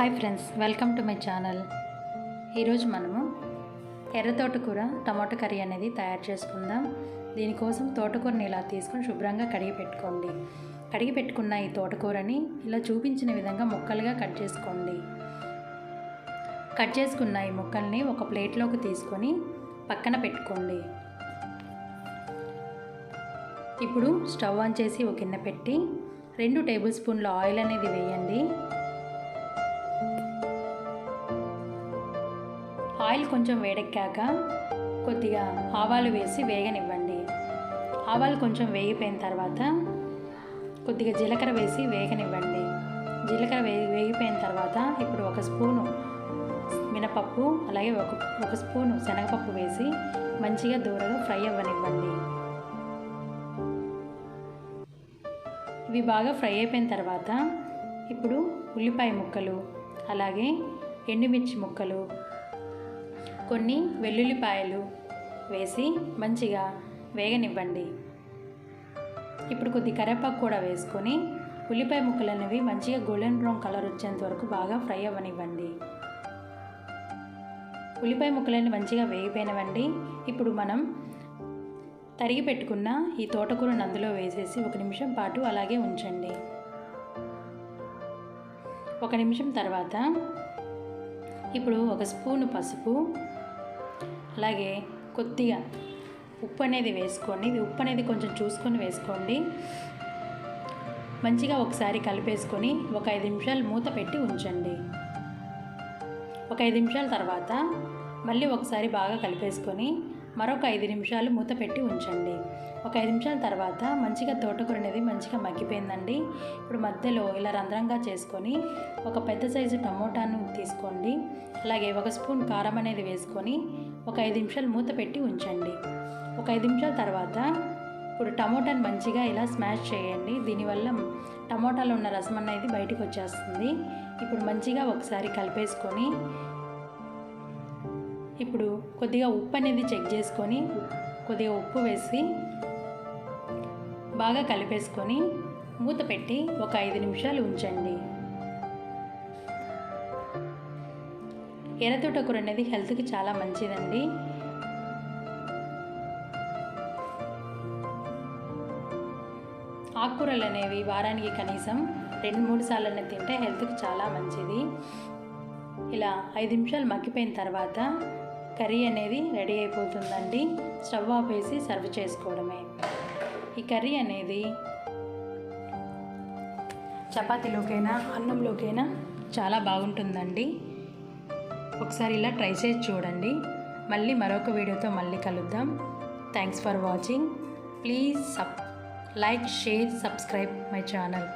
Hi friends welcome to my channel ఈరోజు మనము ఎర్ర తోటకూర టమాటో కర్రీ అనేది తయారు చేసుకుందాం. దీనికోసం తోటకూరని ఇలా తీసుకొని శుభ్రంగా కడిగి పెట్టుకోండి. కడిగి పెట్టుకున్న ఈ తోటకూరని ఇలా చూపించిన విధంగా ముక్కలుగా కట్ చేసుకోండి. కట్ చేసుకున్న ఈ ముక్కల్ని ఒక ప్లేట్లోకి తీసుకొని పక్కన పెట్టుకోండి. ఇప్పుడు స్టవ్ ఆన్ చేసి ఒక గిన్నె పెట్టి రెండు టేబుల్ స్పూన్ల ఆయిల్ అనేది వేయండి. ఆయిల్ కొంచెం వేడెక్కాక కొద్దిగా ఆవాలు వేసి వేగనివ్వండి. ఆవాలు కొంచెం వేగిపోయిన తర్వాత కొద్దిగా జీలకర్ర వేసి వేగనివ్వండి. జీలకర్ర వే వేగిపోయిన తర్వాత ఇప్పుడు ఒక స్పూను మినపప్పు అలాగే ఒక ఒక స్పూను శనగపప్పు వేసి మంచిగా దూరగా ఫ్రై అవ్వనివ్వండి. ఇవి బాగా ఫ్రై అయిపోయిన తర్వాత ఇప్పుడు ఉల్లిపాయ ముక్కలు అలాగే ఎండుమిర్చి ముక్కలు కొన్ని వెల్లుల్లిపాయలు వేసి మంచిగా వేగనివ్వండి. ఇప్పుడు కొద్ది కరివేపాకు కూడా వేసుకొని ఉల్లిపాయ ముక్కలు అనేవి మంచిగా గోల్డెన్ బ్రౌన్ కలర్ వచ్చేంత వరకు బాగా ఫ్రై అవ్వనివ్వండి. ఉల్లిపాయ ముక్కలన్నీ మంచిగా వేగిపోయినవండి. ఇప్పుడు మనం తరిగి పెట్టుకున్న ఈ తోటకూరను అందులో వేసేసి ఒక నిమిషం పాటు అలాగే ఉంచండి. ఒక నిమిషం తర్వాత ఇప్పుడు ఒక స్పూను పసుపు అలాగే కొద్దిగా ఉప్పు అనేది వేసుకోండి. ఇది ఉప్పు అనేది కొంచెం చూసుకొని వేసుకోండి. మంచిగా ఒకసారి కలిపేసుకొని ఒక ఐదు నిమిషాలు మూత పెట్టి ఉంచండి. ఒక ఐదు నిమిషాల తర్వాత మళ్ళీ ఒకసారి బాగా కలిపేసుకొని మరొక ఐదు నిమిషాలు మూత పెట్టి ఉంచండి. ఒక ఐదు నిమిషాల తర్వాత మంచిగా తోటకూర అనేది మంచిగా మగ్గిపోయిందండి. ఇప్పుడు మధ్యలో ఇలా రంధ్రంగా చేసుకొని ఒక పెద్ద సైజు టమోటాను తీసుకోండి. అలాగే ఒక స్పూన్ కారం అనేది వేసుకొని ఒక ఐదు నిమిషాలు మూత పెట్టి ఉంచండి. ఒక ఐదు నిమిషాల తర్వాత ఇప్పుడు టమోటాని మంచిగా ఇలా స్మాష్ చేయండి. దీనివల్ల టమోటాలో ఉన్న రసం అనేది బయటకు వచ్చేస్తుంది. ఇప్పుడు మంచిగా ఒకసారి కలిపేసుకొని ఇప్పుడు కొద్దిగా ఉప్పు అనేది చెక్ చేసుకొని కొద్దిగా ఉప్పు వేసి బాగా కలిపేసుకొని మూత పెట్టి ఒక ఐదు నిమిషాలు ఉంచండి. ఎర్రతోట కూర అనేది హెల్త్కి చాలా మంచిదండి. ఆకుకూరలు అనేవి వారానికి కనీసం రెండు మూడు సార్లు తింటే హెల్త్కి చాలా మంచిది. ఇలా ఐదు నిమిషాలు మగ్గిపోయిన తర్వాత కర్రీ అనేది రెడీ అయిపోతుందండి. స్టవ్ ఆఫ్ వేసి సర్వ్ చేసుకోవడమే. ఈ కర్రీ అనేది చపాతీలోకైనా అన్నంలోకైనా చాలా బాగుంటుందండి. ఒకసారి ఇలా ట్రై చేసి చూడండి. మళ్ళీ మరొక వీడియోతో మళ్ళీ కలుద్దాం. Thanks for watching please sub like share subscribe my channel